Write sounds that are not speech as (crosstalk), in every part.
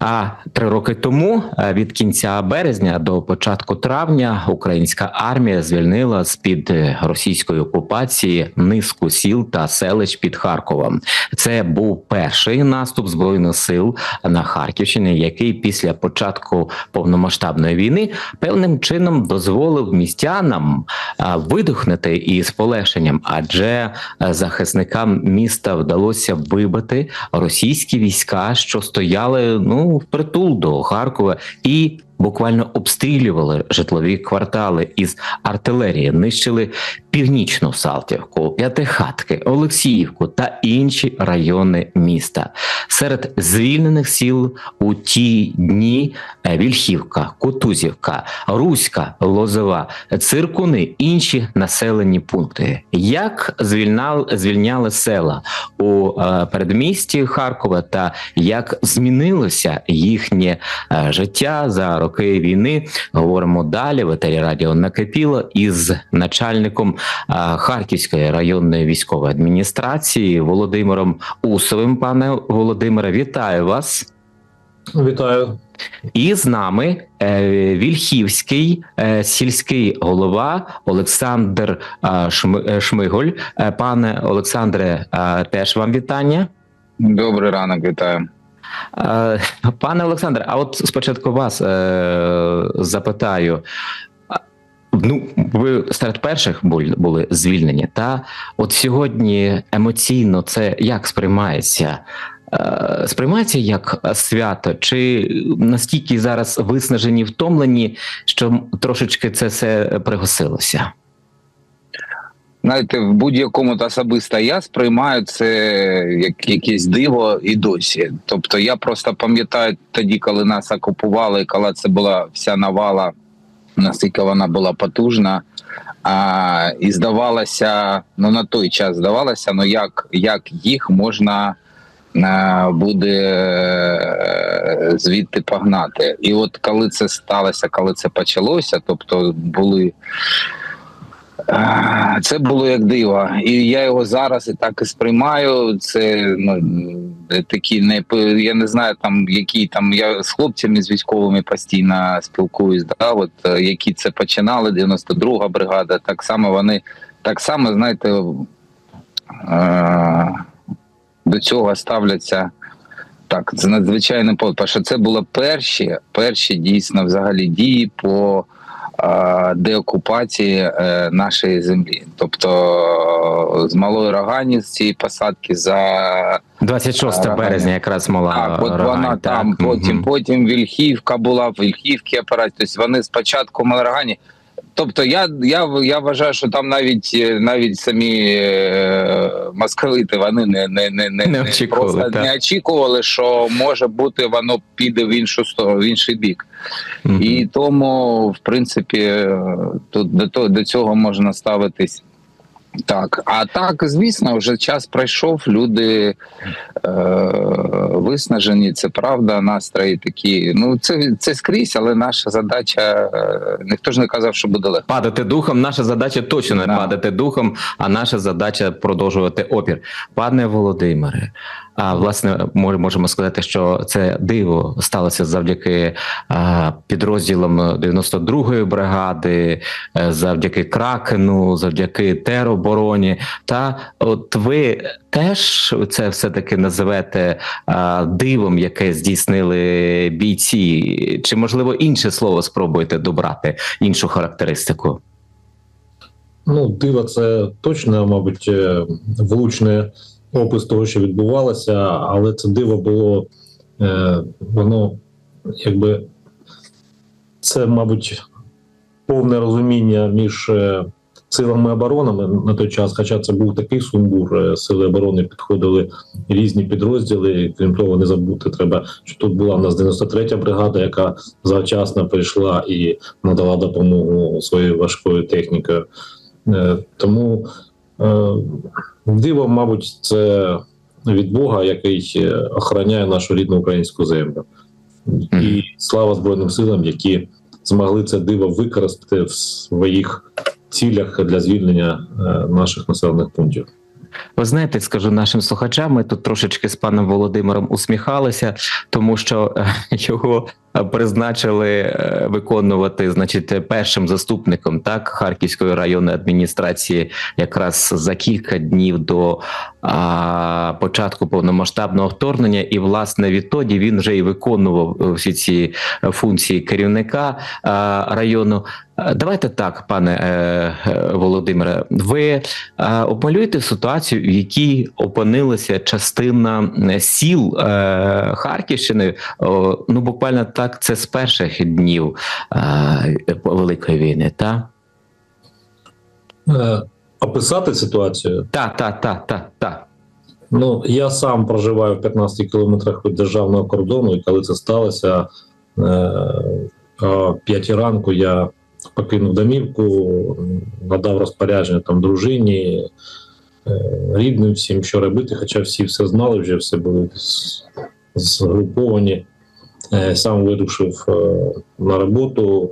А три роки тому, е, від кінця березня до початку травня, українська армія звільнила з під російської окупації низку сіл та селищ під Харковом. Це був перший наступ збройних сил на Харківщині, який після початку повномасштабної війни певним чином дозволив містянам е, видихнути із полегшенням, адже е, захисникам міста вдалося вибити російські війська, що стояли ну впритул до Харкова, і буквально обстрілювали житлові квартали із артилерії, нищили північну Салтівку, П'ятихатки, Олексіївку та інші райони міста. Серед звільнених сіл у ті дні е, Вільхівка, Кутузівка, Руська, Лозова, Циркуни, інші населені пункти. Як звільнали, звільняли села у е, передмісті Харкова та як змінилося їхнє е, життя за роки війни? Говоримо далі. В етері радіо накипіло із начальником е, Харківської районної військової адміністрації Володимиром Усовим. Пане Володимире, вітаю вас. Вітаю. І з нами е, Вільхівський е, сільський голова Олександр Шми- Шмиголь. Пане Олександре, теж вам вітання. Добрий ранок, вітаю. Пане Олександре, а от спочатку вас е, запитаю. Ну, ви серед перших були, були звільнені, та от сьогодні емоційно це як сприймається? Е, Сприймається як свято, чи настільки зараз виснажені, втомлені, що трошечки це все пригасилося? Знаєте, в будь-якому та особисто я сприймаю це як якесь диво і досі. Тобто я просто пам'ятаю тоді, коли нас окупували, коли це була вся навала, наскільки вона була потужна. А, і здавалося, ну на той час здавалося, ну як, як їх можна е, буде е, звідти погнати. І от коли це сталося, коли це почалося, тобто були. Це було як диво, і я його зараз і так і сприймаю. Це ну такі не я не знаю там, які там я з хлопцями з військовими постійно спілкуюсь. Да, от е, які це починали, 92-га бригада. Так само вони так само, знаєте, е, до цього ставляться. Так, це надзвичайно по що це були перші, перші дійсно взагалі дії по деокупації е, нашої землі. Тобто з малої рогані з цієї посадки за 26 Рогані. березня якраз мала так, от Рогань, вона так, там, потім, потім Вільхівка була, Вільхівки апарат. Тобто вони спочатку Малорогані. Тобто я, я, я вважаю, що там навіть е, навіть самі е, московити вони не, не, не, не, Не очікували, просто так. не очікували, що може бути воно піде в іншу сторону, в інший бік. Мгм. І тому, в принципі, е, тут до, до цього можна ставитись. Так, а так, звісно, вже час пройшов. Люди е, виснажені, це правда, настрої такі. Ну, це, це скрізь, але наша задача. Е, ніхто ж не казав, що буде легко. Падати духом, наша задача точно не Да. падати духом, а наша задача продовжувати опір. Пане Володимире, а власне мож- можемо сказати, що це диво сталося завдяки підрозділам 92-ї бригади, е, завдяки Кракену, завдяки теробороні. Та от ви теж це все таки називете дивом, яке здійснили бійці, чи можливо інше слово спробуєте добрати, іншу характеристику? Ну, диво, це точно, мабуть, е, влучний опис того, що відбувалося, але це диво було, е, воно якби це, мабуть, повне розуміння між е, силами оборони на той час, хоча це був такий сумбур, е, сили оборони підходили різні підрозділи. Крім того, не забути треба, що тут була в нас 93-я бригада, яка завчасно прийшла і надала допомогу своєю важкою технікою. Е, Тому диво, мабуть, це від Бога, який е, охороняє нашу рідну українську землю. І слава Збройним силам, які змогли це диво використати в своїх цілях для звільнення е, наших населених пунктів. Ви знаєте, скажу нашим слухачам, ми тут трошечки з паном Володимиром усміхалися, тому що е, його призначили е, виконувати, значить, першим заступником так Харківської районної адміністрації, якраз за кілька днів до а, початку повномасштабного вторгнення, і власне відтоді він вже і виконував е, всі ці функції керівника а, району. Е, Давайте так, пане Володимире, ви опалюєте ситуацію, в якій опинилася частина сіл Харківщини. Ну буквально так, це з перших днів е, Великої війни. Та Е, Описати ситуацію. та, та, та, та, та. Ну, я сам проживаю в 15 кілометрах від державного кордону, і коли це сталося, е, о 5 ранку я покинув домівку, надав розпорядження там дружині, рідним всім, що робити, хоча всі все знали, вже все були згруповані. Е, Сам вирушив е, на роботу,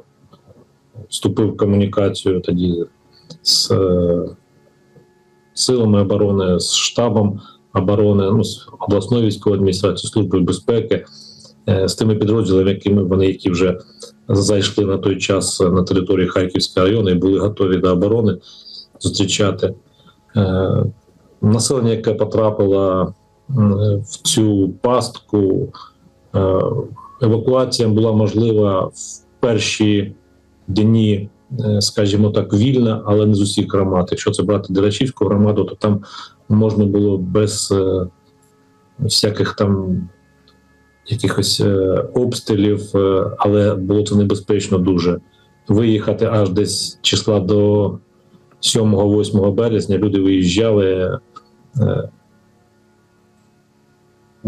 вступив в комунікацію тоді з е, силами оборони, з штабом оборони, ну, з обласною військовою адміністрацією, службою безпеки, з тими підрозділами, якими вони, які вже зайшли на той час на території Харківського району і були готові до оборони зустрічати. Населення, яке потрапило в цю пастку, евакуація була можлива в перші дні, е, скажімо так, вільна, але не з усіх громад. Якщо це брати Дерачівську громаду, то там можна було без е, всяких там якихось е, обстрілів, але було це небезпечно дуже. Виїхати аж десь числа до 7-8 березня люди виїжджали.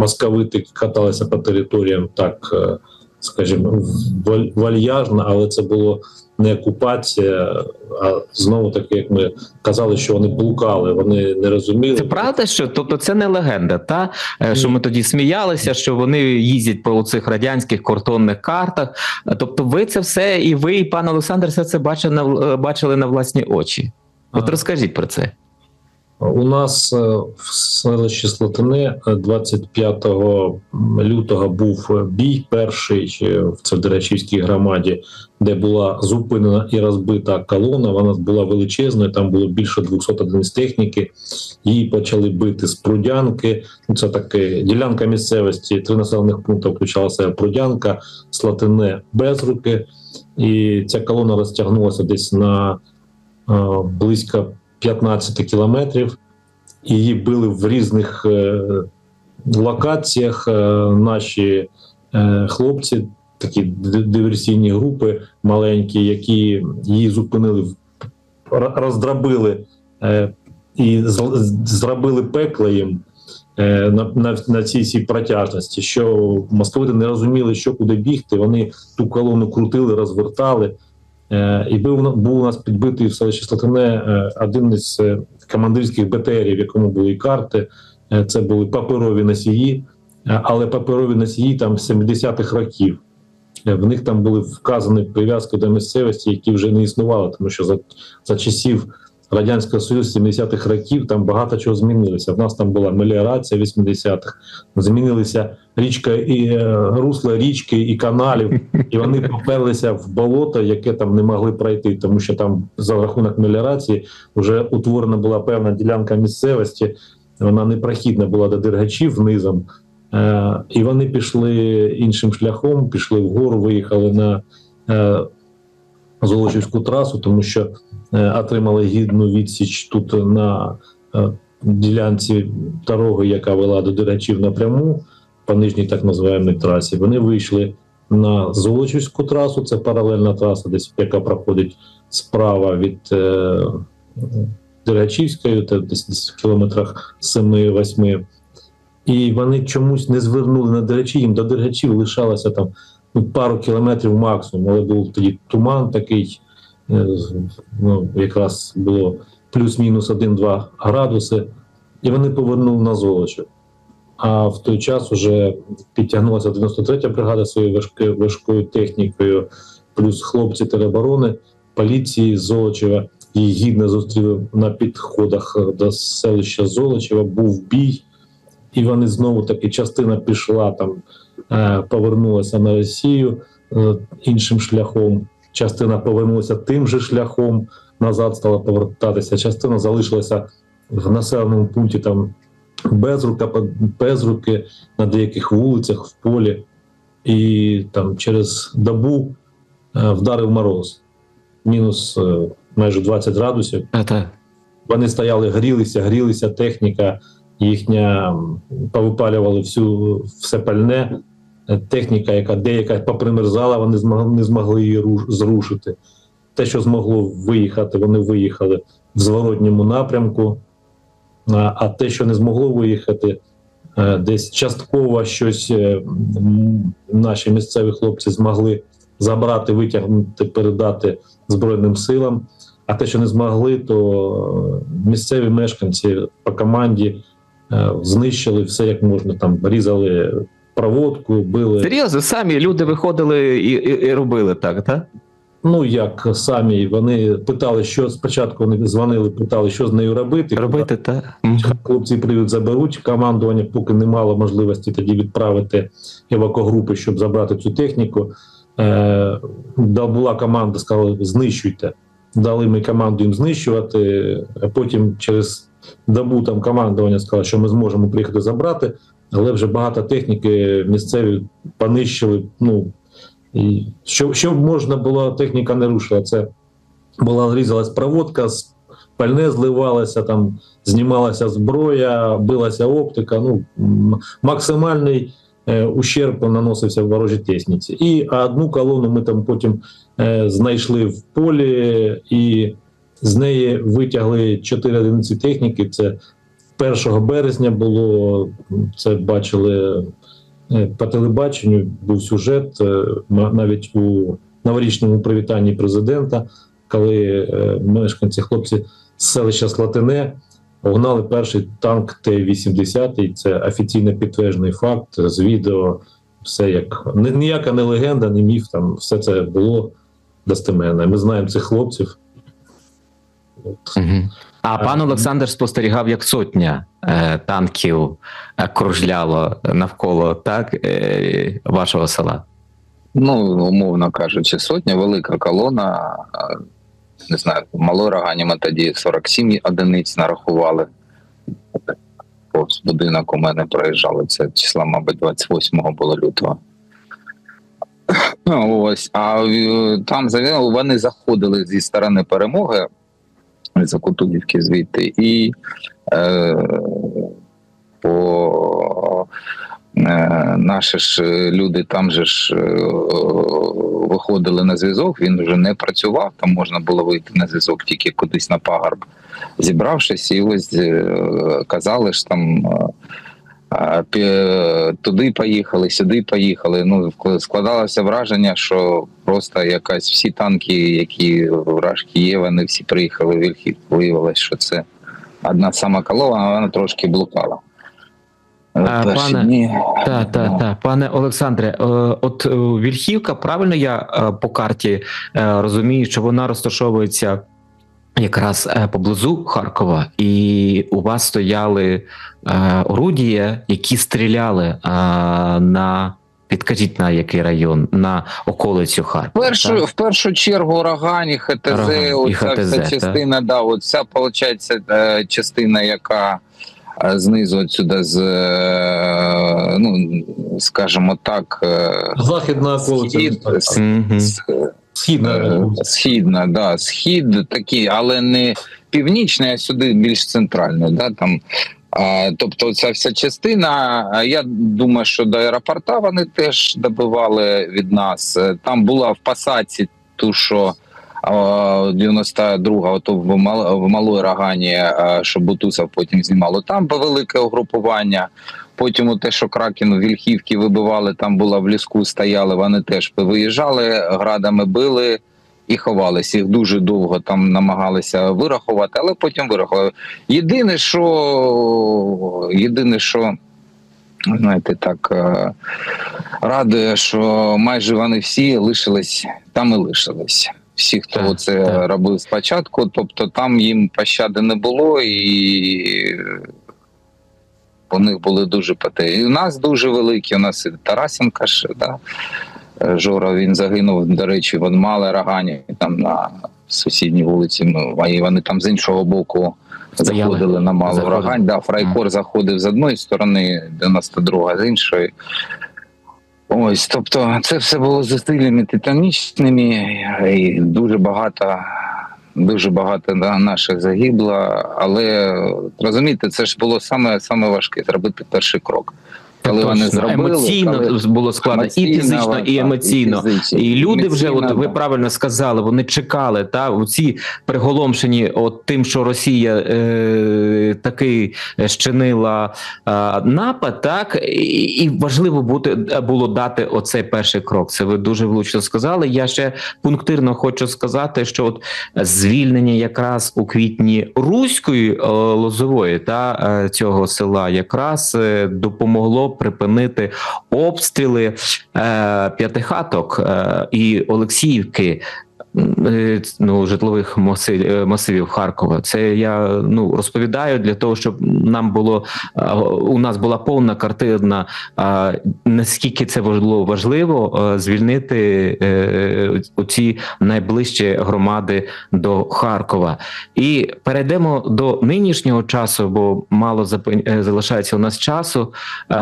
Московити каталися по територіям так, е, скажімо, валь- вальяжно, але це було не окупація, а знову таки, як ми казали, що вони блукали, вони не розуміли. Це правда, що тобто це не легенда, та Е, що ми тоді сміялися, що вони їздять по цих радянських картонних картах. Тобто, ви це все, і ви, і пан Олександр, все це бачили на е, бачили на власні очі. От розкажіть про це. У нас е, в селищі Слотине е, 25 лютого був е, бій перший е, в Цевдерачівській громаді, де була зупинена і розбита колона. Вона була величезною, там було більше 200 одиниць техніки. Її почали бити з Прудянки. Ну, Це таке ділянка місцевості. Три населених пункти включала в себе Прудянка, Слотине, Безруки. І ця колона розтягнулася десь на е, близько 15 кілометрів. Її били в різних е, локаціях. Е, наші е, хлопці, такі диверсійні групи маленькі, які її зупинили, роздробили і зробили пекло їм. На, на, на цій цій протяжності, що московити не розуміли, що куди бігти. Вони ту колону крутили, розвертали. Е, І був, був у нас підбитий в селищі Слотине е, один із е, командирських БТРів, в якому були карти. Е, Це були паперові носії, але паперові носії там 70-х років. В них там були вказані прив'язки до місцевості, які вже не існували, тому що за, за часів Радянського Союзу 70-х років там багато чого змінилося. В нас там була меліорація 80-х, змінилися річка і е, русла річки і каналів, і вони (laughs) поперлися в болото, яке там не могли пройти, тому що там за рахунок меліорації вже утворена була певна ділянка місцевості. Вона непрохідна була до дергачів низом. Е, і вони пішли іншим шляхом, пішли вгору, виїхали на е, Золочівську трасу, тому що отримали гідну відсіч тут на е, ділянці дороги, яка вела до дергачів напряму по нижній так називаємій трасі. Вони вийшли на Золочівську трасу, це паралельна траса, десь яка проходить справа від е, Дергачівської, це десь, в кілометрах 7-8. І вони чомусь не звернули на Дергачі, їм до Дергачів лишалося там ну, пару кілометрів максимум, але був тоді туман такий, е, ну, якраз було плюс-мінус 1-2 градуси, і вони повернули на Золочів. А в той час вже підтягнулася 93-я бригада своєю важкою, важкою технікою, плюс хлопці тероборони, поліції Золочева. її гідно зустріли на підходах до селища Золочева. Був бій, і вони знову таки частина пішла там, е, повернулася на Росію е, іншим шляхом. Частина повернулася тим же шляхом, назад стала повертатися. Частина залишилася в населеному пункті там без рука, без руки на деяких вулицях в полі, і там через добу е, вдарив мороз, мінус е, майже 20 градусів. Та-та. Вони стояли, грілися, грілися, техніка їхня повипалювали всю все пальне. Техніка, яка деяка попримерзала, вони змогли, не змогли її руш- зрушити. Те, що змогло виїхати, вони виїхали в зворотньому напрямку. А, те, що не змогло виїхати, е, десь частково щось е, наші місцеві хлопці змогли забрати, витягнути, передати Збройним силам. А те, що не змогли, то е, місцеві мешканці по команді знищили все як можна. Там різали проводку, били. Серйозно, самі люди виходили і, і, і робили так, так? Ну як самі вони питали, що спочатку вони дзвонили, питали, що з нею робити. Робити так. Хлопці привід заберуть. Командування поки не мало можливості тоді відправити евакогрупи, щоб забрати цю техніку. Е, да, була команда, сказали, знищуйте. Дали ми команду їм знищувати. А потім через добу там командування сказало, що ми зможемо приїхати забрати, але вже багато техніки місцеві понищили. Ну і що, що можна було, техніка не рушила. Це була різалась проводка, пальне зливалося, там знімалася зброя, билася оптика. Ну максимальний е, ущерб наносився в ворожій техніці. І одну колону ми там потім е, знайшли в полі, і з неї витягли чотири одиниці техніки. Це 1 березня було. Це бачили е, по телебаченню. Був сюжет е, навіть у новорічному привітанні президента, коли е, мешканці хлопці з селища Слатине Угнали перший танк Т-80, це офіційно підтверджений факт з відео. Все як ні- ніяка не легенда, не міф. Там все це було достеменно. Ми знаємо цих хлопців. От. Угу. А пан Олександр спостерігав, як сотня е, танків е, кружляло навколо так, е, вашого села. Ну, умовно кажучи, сотня, велика колона. Не знаю, в малої ми тоді 47 одиниць нарахували. Повз будинок у мене проїжджали. Це числа, мабуть, 28 було лютого. Ось, а е, там вони заходили зі сторони перемоги з Кутузівки звідти, і е, по Е, Наші ж е, люди там же ж е, виходили на зв'язок. Він вже не працював. Там можна було вийти на зв'язок тільки кудись на пагорб, зібравшись, і ось е, казали ж там. е, Туди поїхали, сюди поїхали. Ну складалося враження, що просто якась всі танки, які вражки є, вони всі приїхали в Вільхів. Виявилось, що це одна сама колона, вона трошки блукала. А, пане- дні. Так, так, так. Пане Олександре, е, от е, Вільхівка, правильно я е, по карті е, розумію, що вона розташовується якраз е, поблизу Харкова, і у вас стояли е, орудія, які стріляли е, на. Підкажіть на який район, на околицю Харкова. Першу, так? в першу чергу Рогані, ХТЗ, Рогань і оця ХТЗ, вся так. частина, да, оця, виходить, е, частина, яка е, знизу отсюда з, ну, скажімо так, Західна околиця. схід. Східна. Е, Східна, да, схід такий, але не північний, а сюди більш центральний. Да, там. А, тобто, ця вся частина. Я думаю, що до аеропорта вони теж добивали від нас. Е, Там була в посадці, ту, що а, 92-га, ото в, Мал- в Малої Рогані, що Бутусов потім знімало. Там велике угрупування. Потім те, що Кракен Вільхівки вибивали, там була в ліску, стояли, вони теж виїжджали, градами били і ховалися. Їх дуже довго там намагалися вирахувати, але потім вирахували. Єдине, що єдине, що знаєте, так е, радує, що майже вони всі лишились там і лишились. всі, хто Так, це так. робив спочатку. Тобто там їм пощади не було, і у них були дуже пати. І у нас дуже великі. У нас і Тарасенка ж, да? Е, Жора він загинув, до речі, в Мали Рагані, там на сусідній вулиці. Ну, а і вони там з іншого боку Стояли. заходили на малу Заходили. Рагань. Да, Фрайкор заходив з одної сторони, 92 з іншої. Ось, тобто, це все було зусиллями титанічними, і дуже багато, дуже багато наших загибло. Але розумієте, це ж було саме, саме важке зробити перший крок. Коли вони зробили, емоційно коли- було складно і фізично, і емоційно. фізично. І люди вже, от ви правильно сказали, вони чекали та ці приголомшені от тим, що Росія е, таки щинила е, напад, так і, і важливо бути було дати оцей перший крок. Це ви дуже влучно сказали. Я ще пунктирно хочу сказати, що от звільнення якраз у квітні руської е, лозової та е, цього села якраз е, допомогло припинити обстріли е, п'ятихаток е, і Олексіївки. Е, Ну, житлових е, масивів Харкова. Це я ну розповідаю для того, щоб нам було у нас була повна картина, наскільки це важливо важливо е, звільнити оці найближчі громади до Харкова. І перейдемо до нинішнього часу, бо мало залишається у нас часу,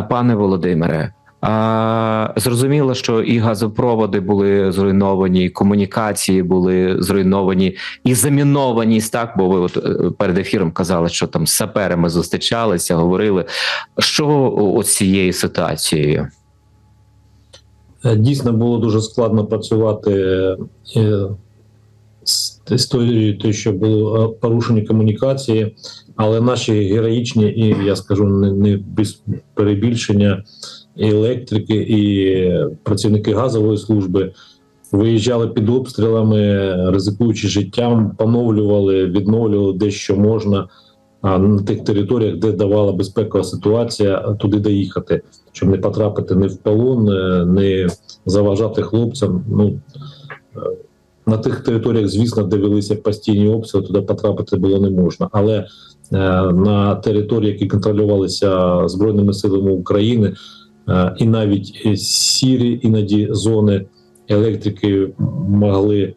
пане Володимире. А, зрозуміло, що і газопроводи були зруйновані, і комунікації були зруйновані, і замінованість. Так, бо ви от е, перед ефіром казали, що там з саперами зустрічалися, говорили. Що з цією ситуацією? Е, Дійсно було дуже складно працювати е, з історією, те, що були е, порушені комунікації, але наші героїчні, і я скажу не без перебільшення, і електрики, і працівники газової служби виїжджали під обстрілами, ризикуючи життям, поновлювали, відновлювали де що можна. А на тих територіях, де давала безпекова ситуація, туди доїхати, щоб не потрапити ні в полон, не заважати хлопцям. Ну е, на тих територіях, звісно, де велися постійні обстріли, туди потрапити було не можна. Але е, на території, які контролювалися збройними силами України, і навіть е, сірі іноді зони електрики могли е,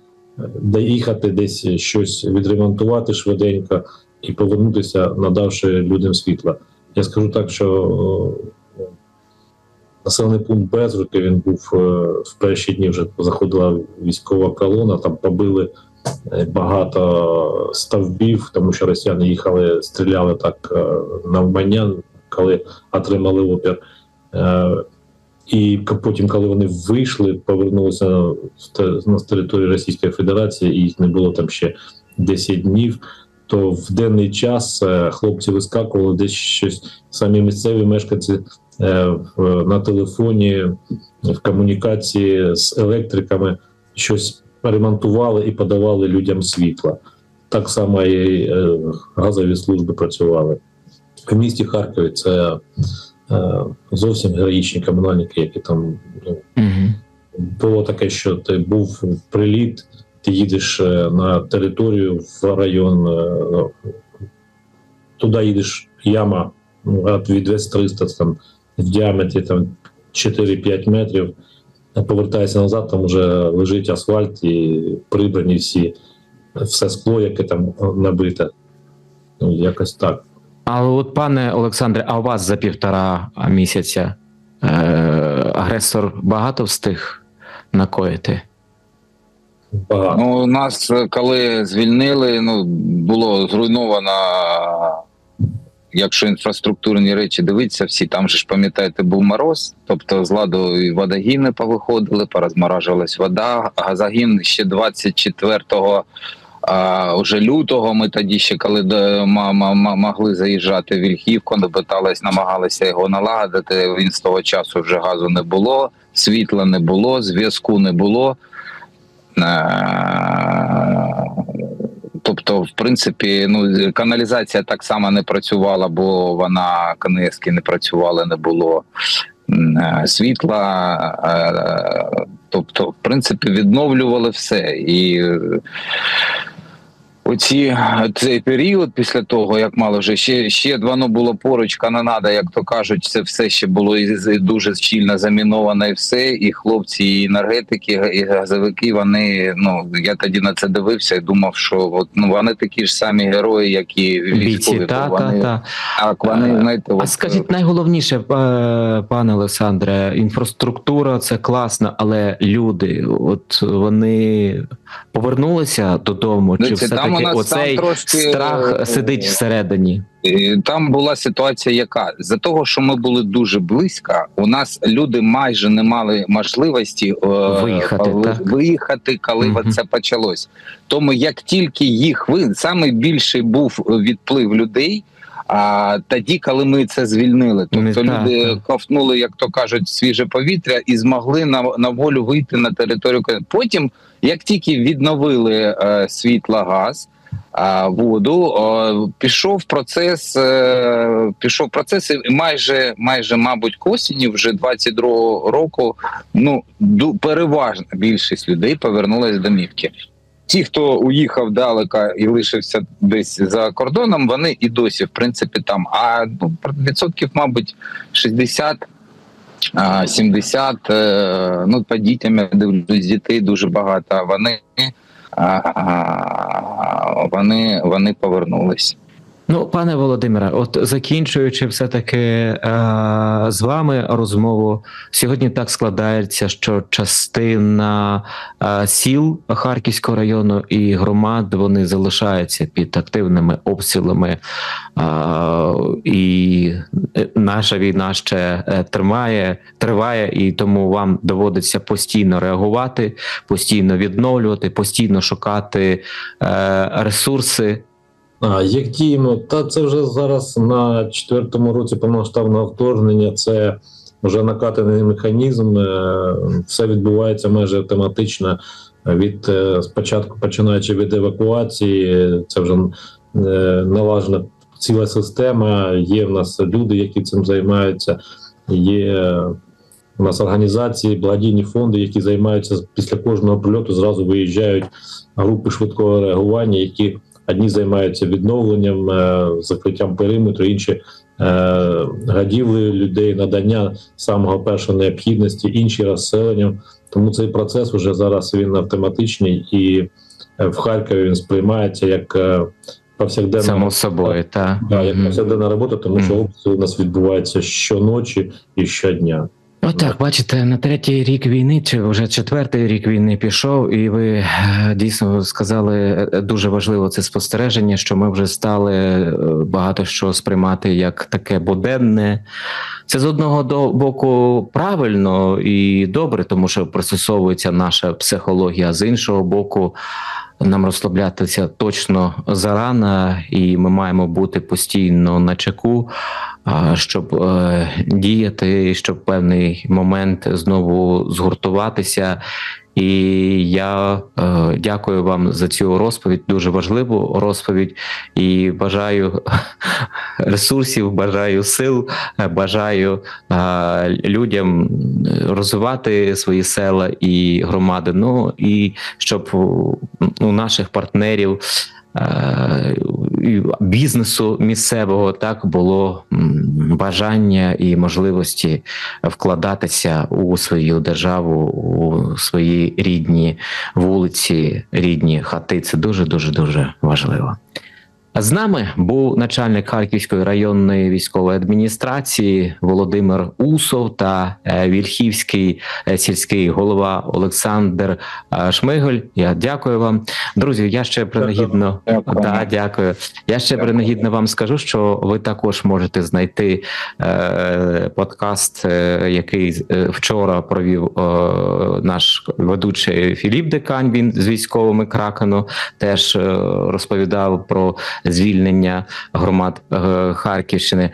доїхати десь щось відремонтувати швиденько і повернутися, надавши людям світла. Я скажу так, що е, населений пункт Безруки він був е, в перші дні вже заходила військова колона, там побили е, багато стовбів, тому що росіяни їхали, стріляли так е, навмання, коли отримали опір. Е, І потім, коли вони вийшли, повернулися на територію Російської Федерації, і їх не було там ще 10 днів. То в денний час е, хлопці вискакували десь щось. Самі місцеві мешканці е, на телефоні, в комунікації з електриками щось ремонтували і подавали людям світла. Так само і газові служби працювали. В місті Харкові це зовсім героїчні комунальники, які там ну, Угу. було таке, що ти був приліт, ти їдеш е, на територію в район, е, туди їдеш яма ну, від 300 там в діаметрі там 4-5 метрів. Повертаєшся назад, там вже лежить асфальт і прибрані всі все скло, яке там набите. Ну, якось так. Але от, пане Олександре, а у вас за півтора місяця е, агресор багато встиг накоїти? Багато. Ну, у нас, е, коли звільнили, ну було зруйновано. Якщо інфраструктурні речі дивитися, всі там же ж пам'ятаєте, був мороз, тобто з ладу і водогіни повиходили, порозморажувалась вода. Газогін ще 24-го а, уже лютого. Ми тоді ще коли могли заїжджати в Вільхівку, питались, намагалися його налагодити. Він з того часу вже газу не було, світла не було, зв'язку не було. Е, Тобто, в принципі, ну каналізація так само не працювала, бо вона КНСки не працювали, не було е, світла. е, Тобто, в принципі, відновлювали все. І оці цей період після того, як мало вже ще, ще воно було поруч, канонада, як то кажуть, це все ще було і дуже щільно заміновано, і все. І хлопці, і енергетики, і газовики. Вони ну я тоді на це дивився і думав, що от ну вони такі ж самі герої, як і військові. та, вони, та, та. Так, вони Е, знаєте, А от, скажіть найголовніше, е, пане Олександре, інфраструктура це класно, але люди, от вони повернулися додому, чи все таки нас оцей там трошки, страх е, сидить всередині? Там була ситуація, яка за того, що ми були дуже близько, у нас люди майже не мали можливості е, Виїхати, е так? виїхати, коли угу. це почалось. Тому як тільки їх ви саме більший був відплив людей. А тоді, коли ми це звільнили, тобто люди ковтнули, як то кажуть, свіже повітря і змогли на, на волю вийти на територію. Потім, як тільки відновили е, світло, газ, а, воду. о, Пішов процес, е, пішов процес, і майже, майже, мабуть, к осені, вже 22-го року. Ну переважна більшість людей повернулась з домівки. Ті, хто уїхав далеко і лишився десь за кордоном, вони і досі, в принципі, там. А ну, відсотків, мабуть, 60 а, 70, е, ну, по дітям я дивлюсь, дітей дуже багато. Вони, вони, вони повернулись. Ну, пане Володимире, от закінчуючи все таки е, з вами розмову, сьогодні так складається, що частина е, сіл Харківського району і громад вони залишаються під активними обстрілами, е, і наша війна ще е, тримає, триває, і тому вам доводиться постійно реагувати, постійно відновлювати, постійно шукати е, ресурси. А як діємо? Та це вже зараз на четвертому році повномасштабного вторгнення. Це вже накатаний механізм. е, Все відбувається майже автоматично. Від е, спочатку починаючи від евакуації, е, це вже е, налажена ціла система. Є в нас люди, які цим займаються. Є е, у нас організації, благодійні фонди, які займаються після кожного прильоту. Зразу виїжджають групи швидкого реагування, які Одні займаються відновленням, е, закриттям периметру, інші е, гадівлею людей, надання самого першої необхідності, інші розселенням. Тому цей процес вже зараз він автоматичний і е, в Харкові він сприймається як повсякденна Само собою, та да, як повсякденна робота, тому що обстріли у нас відбуваються щоночі і щодня. Отак, бачите, на третій рік війни, чи вже четвертий рік війни пішов, і ви е, дійсно сказали е, дуже важливо це спостереження, що ми вже стали е, багато що сприймати як таке буденне. Це з одного боку правильно і добре, тому що процесовується наша психологія, з іншого боку. Нам розслаблятися точно зарано, і ми маємо бути постійно на чеку, щоб е, діяти, щоб певний момент знову згуртуватися. І я е, дякую вам за цю розповідь, дуже важливу розповідь. І бажаю (laughs) ресурсів, бажаю сил, е, бажаю людям розвивати свої села і громади. Ну і щоб у наших партнерів. Бізнесу місцевого так було бажання і можливості вкладатися у свою державу, у свої рідні вулиці, рідні хати. Це дуже дуже дуже важливо. З нами був начальник Харківської районної військової адміністрації Володимир Усов та е, Вільхівський е, сільський голова Олександр е, Шмиголь. Я дякую вам, друзі. Я ще принагідно Дякую. да, дякую. Я ще Дякую. принагідно вам скажу, що ви також можете знайти е, подкаст, який вчора провів е, наш ведучий Філіп Декань. Він з військовими кракену теж розповідав про звільнення громад е, Харківщини.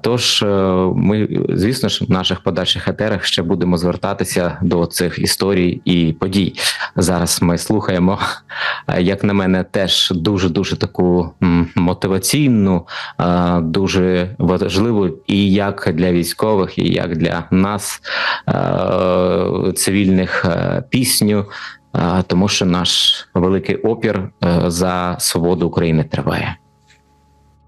Тож е, ми, звісно ж, в наших подальших етерах ще будемо звертатися до цих історій і подій. Зараз ми слухаємо, е, як на мене, теж дуже дуже таку мотиваційну, дуже важливу і як для військових, і як для нас цивільних пісню. Тому що наш великий опір е, за свободу України триває.